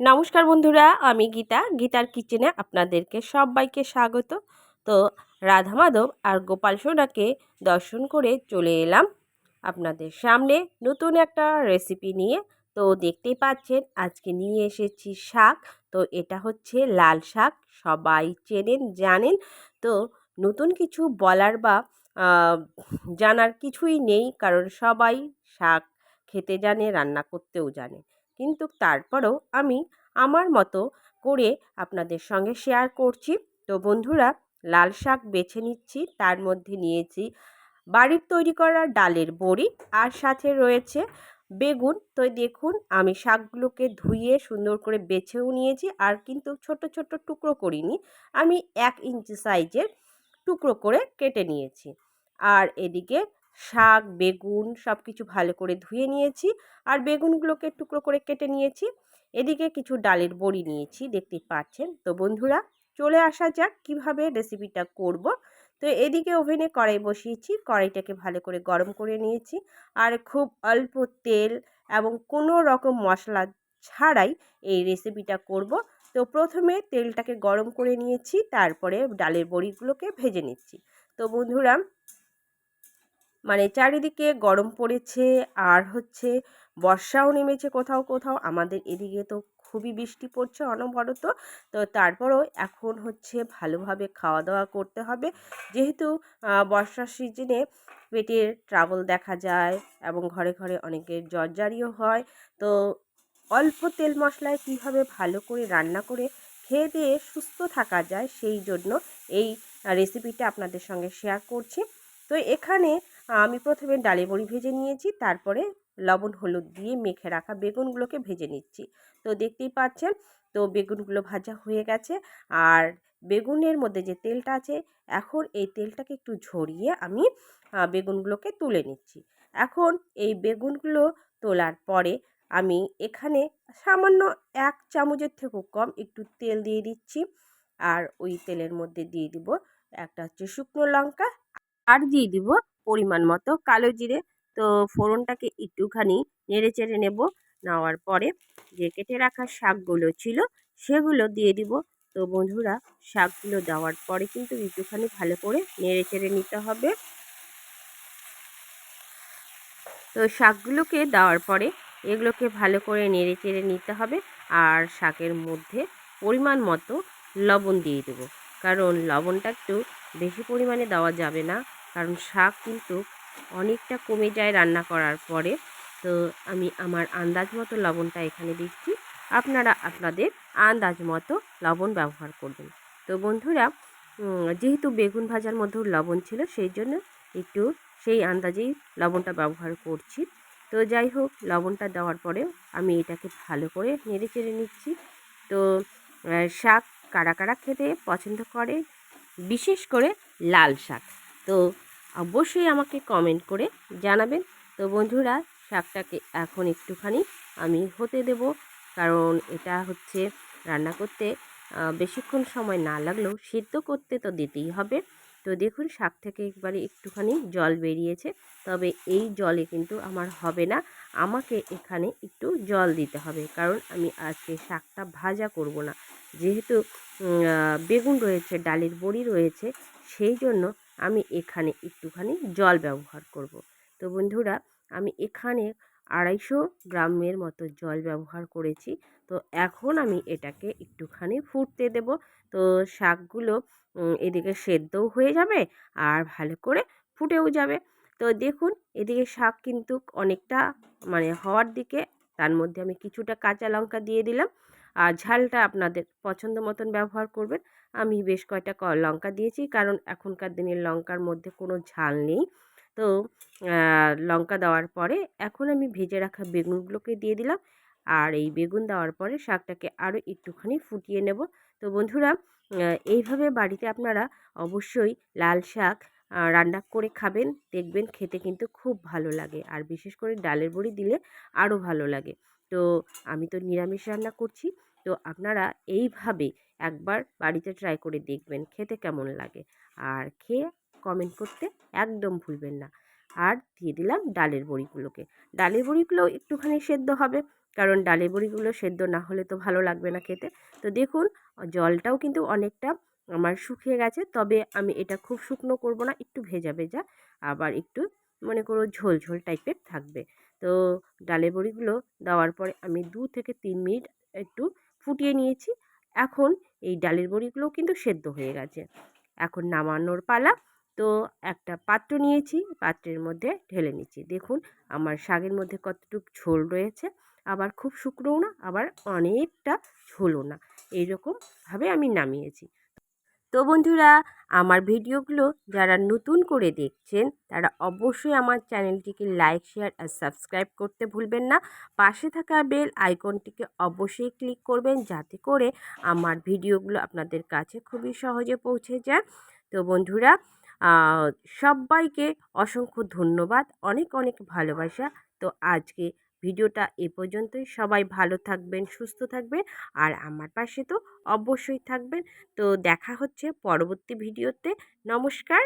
নমস্কার বন্ধুরা, আমি গীতা। গীতার কিচেনে আপনাদেরকে সবাইকে স্বাগত। তো রাধা মাধব আর গোপাল সোনাকে দর্শন করে চলে এলাম আপনাদের সামনে নতুন একটা রেসিপি নিয়ে। তো দেখতেই পাচ্ছেন, আজকে নিয়ে এসেছি শাক। তো এটা হচ্ছে লাল শাক, সবাই চেনেন, জানেন। তো নতুন কিছু বলার বা জানার কিছুই নেই। কারণ সবাই শাক খেতে জানে, রান্না করতেও জানে। কিন্তু তারপরেও আমি আমার মতো করে আপনাদের সঙ্গে শেয়ার করছি। তো বন্ধুরা, লাল শাক বেছে নিচ্ছি, তার মধ্যে নিয়েছি বাড়ির তৈরি করা ডালের বড়ি আর সাথে রয়েছে বেগুন। তো দেখুন, আমি শাকগুলোকে ধুয়ে সুন্দর করে বেছেও নিয়েছি আর কিন্তু ছোট ছোট টুকরো করিনি। আমি এক ইঞ্চি সাইজের টুকরো করে কেটে নিয়েছি। আর এদিকে শাক, বেগুন সব কিছু ভালো করে ধুয়ে নিয়েছি আর বেগুনগুলোকে টুকরো করে কেটে নিয়েছি। এদিকে কিছু ডালের বড়ি নিয়েছি দেখতে পাচ্ছেন। তো বন্ধুরা, চলে আসা যাক কীভাবে রেসিপিটা করব। তো এদিকে ওভেনে কড়াই বসিয়েছি, কড়াইটাকে ভালো করে গরম করে নিয়েছি। আর খুব অল্প তেল এবং কোনো রকম মশলা ছাড়াই এই রেসিপিটা করব। তো প্রথমে তেলটাকে গরম করে নিয়েছি, তারপরে ডালের বড়িগুলোকে ভেজে নিচ্ছি। তো বন্ধুরা মানে চারিদিকে গরম পড়েছে, আর হচ্ছে বর্ষাও নেমেছে কোথাও কোথাও, আমাদের এদিকে তো খুবই বৃষ্টি পড়ছে অনবরত। তো তারপরও এখন হচ্ছে ভালোভাবে খাওয়া দাওয়া করতে হবে। যেহেতু বর্ষার সিজনে পেটের ট্রাবল দেখা যায় এবং ঘরে ঘরে অনেকের জ্বরজারিও হয়, তো অল্প তেল মশলায় কীভাবে ভালো করে রান্না করে খেয়ে দিয়ে সুস্থ থাকা যায় সেই জন্য এই রেসিপিটা আপনাদের সঙ্গে শেয়ার করছি। তো এখানে আমি প্রথমে ডালে বড়ি ভেজে নিয়েছি, তারপরে লবণ, হলুদ দিয়ে মেখে রাখা বেগুনগুলোকে ভেজে নিচ্ছি। তো দেখতেই পাচ্ছেন, তো বেগুনগুলো ভাজা হয়ে গেছে। আর বেগুনের মধ্যে যে তেলটা আছে, এখন এই তেলটাকে একটু ঝরিয়ে আমি বেগুনগুলোকে তুলে নিচ্ছি। এখন এই বেগুনগুলো তোলার পরে আমি এখানে সামান্য এক চামচের থেকেও কম একটু তেল দিয়ে দিচ্ছি। আর ওই তেলের মধ্যে দিয়ে দিব একটা হচ্ছে শুকনো লঙ্কা। আর দিয়ে দিব পরিমাণ মতো কালো জিরে। তো ফোড়নটাকে একটুখানি নেড়ে চেড়ে নেব। নেওয়ার পরে যে কেটে রাখা শাকগুলো ছিল সেগুলো দিয়ে দিব। তো বন্ধুরা, শাকগুলো দেওয়ার পরে কিন্তু একটুখানি ভালো করে নেড়ে চেড়ে নিতে হবে। তো শাকগুলোকে দেওয়ার পরে এগুলোকে ভালো করে নেড়ে চেড়ে নিতে হবে আর শাকের মধ্যে পরিমাণ মতো লবণ দিয়ে দেবো। কারণ লবণটা একটু বেশি পরিমাণে দেওয়া যাবে না, কারণ শাক কিন্তু অনেকটা কমে যায় রান্না করার পরে। তো আমি আমার আন্দাজ মতো লবণটা এখানে দিচ্ছি। আপনারা আপনাদের আন্দাজ মতো লবণ ব্যবহার করবেন। তো বন্ধুরা যেহেতু বেগুন ভাজার মধ্যেও লবণ ছিল, সেই জন্য একটু সেই আন্দাজেই লবণটা ব্যবহার করছি। তো যাই হোক, লবণটা দেওয়ার পরে আমি এটাকে ভালো করে নেড়ে চেড়ে নিচ্ছি। তো শাক কারা কারা খেতে পছন্দ করে, বিশেষ করে লাল শাক, তো অবশ্যই আমাকে কমেন্ট করে জানাবেন। তো বন্ধুরা, শাকটাকে এখন একটুখানি আমি হতে দেব, কারণ এটা হচ্ছে রান্না করতে বেশিক্ষণ সময় না লাগলেও সিদ্ধ করতে তো দিতেই হবে। তো দেখুন, শাক থেকে একবারে একটুখানি জল বেরিয়েছে। তবে এই জলে কিন্তু আমার হবে না। আমাকে এখানে একটু জল দিতে হবে। কারণ আমি আজকে শাকটা ভাজা করব না। যেহেতু বেগুন রয়েছে, ডালের বড়ি রয়েছে, সেই জন্য আমি এখানে একটুখানি জল ব্যবহার করব। তো বন্ধুরা, আমি এখানে আড়াইশো গ্রামের মতো জল ব্যবহার করেছি। তো এখন আমি এটাকে একটুখানি ফুটতে দেব। তো শাকগুলো এদিকে সেদ্ধও হয়ে যাবে আর ভালো করে ফুটেও যাবে। তো দেখুন, এদিকে শাক কিন্তু অনেকটা মানে হওয়ার দিকে, তার মধ্যে আমি কিছুটা কাঁচা লঙ্কা দিয়ে দিলাম। আর ঝালটা আপনাদের পছন্দ মতন ব্যবহার করবেন। আমি বেশ কয়টা লঙ্কা দিয়েছি, কারণ এখনকার দিনের লঙ্কার মধ্যে কোনো ঝাল নেই। তো লঙ্কা দেওয়ার পরে এখন আমি ভেজে রাখা বেগুনগুলোকে দিয়ে দিলাম। আর এই বেগুন দেওয়ার পরে শাকটাকে আরও একটুখানি ফুটিয়ে নেব। তো বন্ধুরা এইভাবে বাড়িতে আপনারা অবশ্যই লাল শাক রান্না করে খাবেন, দেখবেন খেতে কিন্তু খুব ভালো লাগে। আর বিশেষ করে ডালের বড়ি দিলে আরও ভালো লাগে। তো আমি তো নিরামিষ রান্না করছি। তো আপনারা এইভাবে একবার বাড়িতে ট্রাই করে দেখবেন, খেতে কেমন লাগে। আর খেয়ে কমেন্ট করতে একদম ভুলবেন না। আর দিয়ে দিলাম ডালের বড়িগুলোকে। ডালের বড়িগুলো একটুখানি সেদ্ধ হবে, কারণ ডালের বড়িগুলো সেদ্ধ না হলে তো ভালো লাগবে না খেতে। তো দেখুন, জলটাও কিন্তু অনেকটা আমার শুকিয়ে গেছে, তবে আমি এটা খুব শুকনো করব না, একটু ভেজা ভেজা, আবার একটু মনে করো ঝোল ঝোল টাইপের থাকবে। তো ডালের বড়িগুলো দেওয়ার পরে আমি দু থেকে তিন মিনিট একটু ফুটিয়ে নিয়েছি। এখন এই ডালের বড়িগুলোও কিন্তু সেদ্ধ হয়ে গেছে। এখন নামানোর পালা তো একটা পাত্র নিয়েছি, পাত্রের মধ্যে ঢেলে নিচ্ছি। দেখুন, আমার শাকের মধ্যে কতটুকু ঝোল রয়েছে। আবার খুব শুকনোও না, আবার অনেকটা ঝোলও না। এইরকমভাবে আমি নামিয়েছি। তো বন্ধুরা, আমার ভিডিওগুলো যারা নতুন করে দেখছেন, তারা অবশ্যই আমার চ্যানেলটিকে লাইক, শেয়ার আর সাবস্ক্রাইব করতে ভুলবেন না। পাশে থাকা বেল আইকনটিকে অবশ্যই ক্লিক করবেন, যাতে করে আমার ভিডিওগুলো আপনাদের কাছে খুবই সহজে পৌঁছে যায়। তো বন্ধুরা সবাইকে অসংখ্য ধন্যবাদ। অনেক অনেক ভালোবাসা। তো আজকে ভিডিওটা এ পর্যন্তই। সবাই ভালো থাকবেন, সুস্থ থাকবেন। আর আমার পাশে তো অবশ্যই থাকবেন। তো দেখা হচ্ছে পরবর্তী ভিডিওতে। নমস্কার।